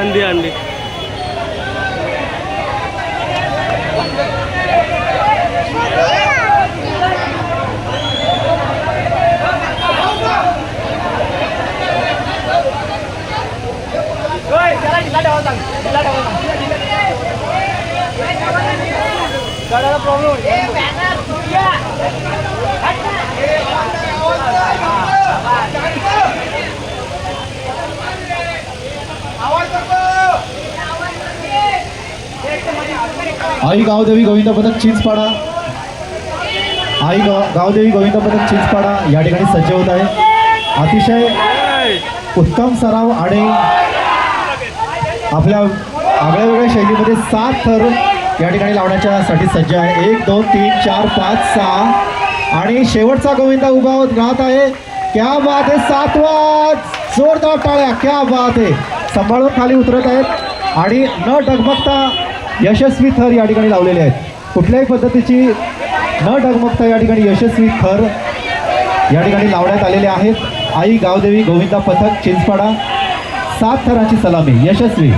अंडी अंडी आई गावदेवी गोविंद पदक चिंचपाडा आई गाव गावदेवी गोविंद पदक चिंचपाडा या ठिकाणी सज्ज होत आहे. अतिशय उत्तम सराव आणि आपल्या आगळ्या वेगळ्या शैलीमध्ये सात थर या ठिकाणी लावण्याच्यासाठी सज्ज आहे. एक दोन तीन चार पाच सहा आणि शेवटचा गोविंदा उभा होत राहत आहे. क्या बात आहे सातवा जोरदार टाळ्या क्या बात आहे! सांभाळून खाली उतरत आहेत आणि न डगमगता यशस्वी थर या ठिकाणी लावलेले आहेत. कुठल्याही पद्धतीची न डगमगता या ठिकाणी यशस्वी थर या ठिकाणी लावण्यात आलेले आहेत. आई गावदेवी गोविंदा पथक चिंचपाडा. सात थराची सलामी. यशस्वी.